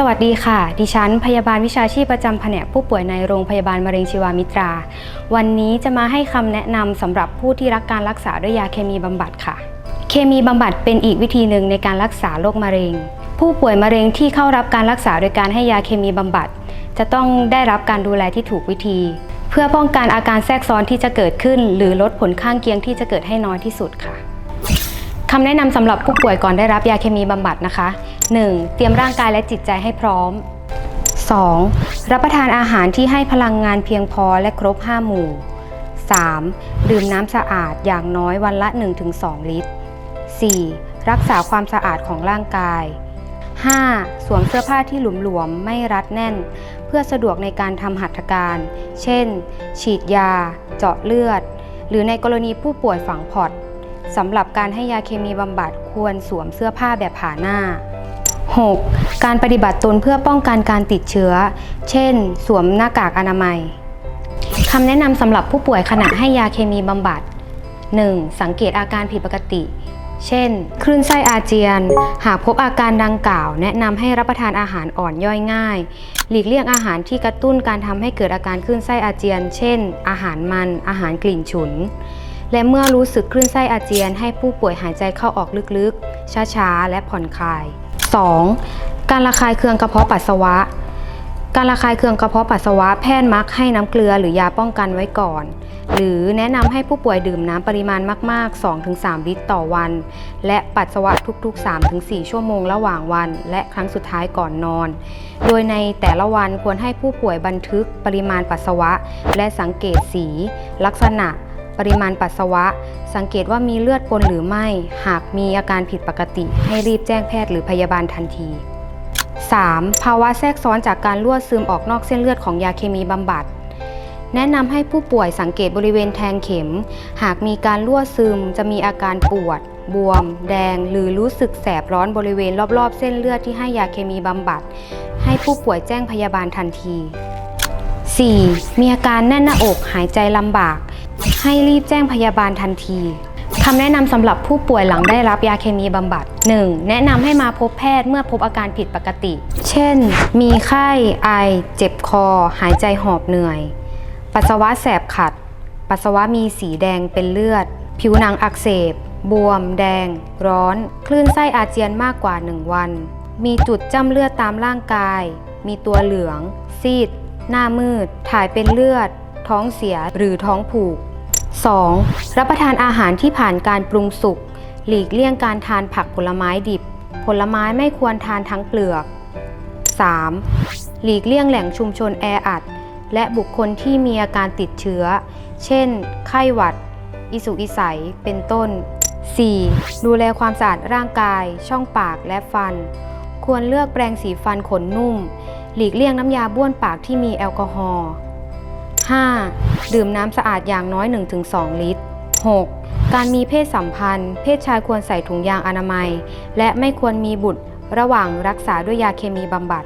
สวัสดีค่ะ ดิฉัน พยาบาลวิชาชีพประจำแผนกผู้ป่วยในโรงพยาบาลมะเร็งชีวามิตรา วันนี้จะมาให้คำแนะนำสำหรับผู้ที่รักการรักษาด้วยยาเคมีบำบัดค่ะ เคมีบำบัดเป็นอีกวิธีหนึ่งในการรักษาโรคมะเร็ง ผู้ป่วยมะเร็งที่เข้ารับการรักษาโดยการให้ยาเคมีบำบัด จะต้องได้รับการดูแลที่ถูกวิธี เพื่อป้องกันอาการแทรกซ้อนที่จะเกิดขึ้น หรือลดผลข้างเคียงที่จะเกิดให้น้อยที่สุดค่ะำแนะนำสำหรับผู้ป่วยก่อนได้รับยาเคมีบำบัดนะคะ 1. เตรียมร่างกายและจิตใจให้พร้อม 2. รับประทานอาหารที่ให้พลังงานเพียงพอและครบ 5 หมู่ 3. ดื่มน้ำสะอาดอย่างน้อยวันละ 1-2 ลิตร 4. รักษาความสะอาดของร่างกาย 5. สวมเสื้อผ้าที่หลวมๆ ไม่รัดแน่น เพื่อสะดวกในการทำหัตถการ เช่น ฉีดยา เจาะเลือด หรือในกรณีผู้ป่วยฝังพอด สำหรับการให้ยาเคมีบำบัดควรสวมเสื้อผ้าแบบผ่าหน้า 6. การปฏิบัติตนเพื่อป้องกันการติดเชื้อ เช่น สวมหน้ากากอนามัยคำแนะนำสำหรับผู้ป่วยขณะให้ยาเคมีบำบัด 1. สังเกตอาการผิดปกติ เช่น คลื่นไส้อาเจียน หากพบอาการดังกล่าว แนะนำให้รับประทานอาหารอ่อนย่อยง่าย หลีกเลี่ยงอาหารที่กระตุ้นการทำให้เกิดอาการคลื่นไส้อาเจียน เช่น อาหารมัน อาหารกลิ่นฉุน และเมื่อรู้สึกคลื่นไส้อาเจียน ให้ผู้ป่วยหายใจเข้าออกลึกๆ ช้าๆ และผ่อนคลาย 2. การระคายเคืองกระเพาะปัสสาวะ การระคายเคืองกระเพาะปัสสาวะแพทย์มักให้น้ำเกลือหรือยาป้องกันไว้ก่อน หรือแนะนำให้ผู้ป่วยดื่มน้ำปริมาณมาก ๆ 2-3 ลิตรต่อวัน และปัสสาวะทุกๆ 3-4 ชั่วโมงระหว่างวัน และครั้งสุดท้ายก่อนนอน โดยในแต่ละวันควรให้ผู้ป่วยบันทึกปริมาณปัสสาวะ และสังเกตสี ลักษณะ ปริมาณปัสสาวะ สังเกตว่ามีเลือดปนหรือไม่ หากมีอาการผิดปกติ ให้รีบแจ้งแพทย์หรือพยาบาลทันที 3. ภาวะแทรกซ้อนจากการรั่วซึมออกนอกเส้นเลือดของยาเคมีบำบัด แนะนำให้ผู้ป่วยสังเกตบริเวณแทงเข็ม หากมีการรั่วซึมจะมีอาการปวด บวม แดง หรือรู้สึกแสบร้อนบริเวณรอบๆ เส้นเลือดที่ให้ยาเคมีบำบัด ให้ผู้ป่วยแจ้งพยาบาลทันที 4. มีอาการแน่นหน้าอกหายใจลำบาก ให้รีบแจ้งพยาบาลทันทีคำแนะนำสำหรับผู้ป่วยหลังได้รับยาเคมีบำบัด 1. แนะนำให้มาพบแพทย์เมื่อพบอาการผิดปกติ เช่น มีไข้ ไอ เจ็บคอ หายใจหอบเหนื่อย ปัสสาวะแสบขัด ปัสสาวะมีสีแดงเป็นเลือด ผิวหนังอักเสบ บวม แดง ร้อน คลื่นไส้อาเจียนมากกว่า 1 วัน มีจุดจ้ำเลือดตามร่างกาย มีตัวเหลือง ซีด หน้ามืด ถ่ายเป็นเลือด ท้องเสียหรือท้องผูก 2. รับประทานอาหารที่ผ่านการปรุงสุก หลีกเลี่ยงการทานผักผลไม้ดิบ ผลไม้ไม่ควรทานทั้งเปลือก 3. หลีกเลี่ยงแหล่งชุมชนแออัด และบุคคลที่มีอาการติดเชื้อ เช่น ไข้หวัด อิสุอิสัย เป็นต้น 4. ดูแลความสะอาดร่างกาย ช่องปากและฟัน ควรเลือกแปรงสีฟันขนนุ่ม หลีกเลี่ยงน้ำยาบ้วนปากที่มีแอลกอฮอล์ 5. ดื่มน้ำสะอาดอย่างน้อย 1-2 ลิตร 6. การมีเพศสัมพันธ์ เพศชายควรใส่ถุงยางอนามัย และไม่ควรมีบุตรระหว่างรักษาด้วยยาเคมีบำบัด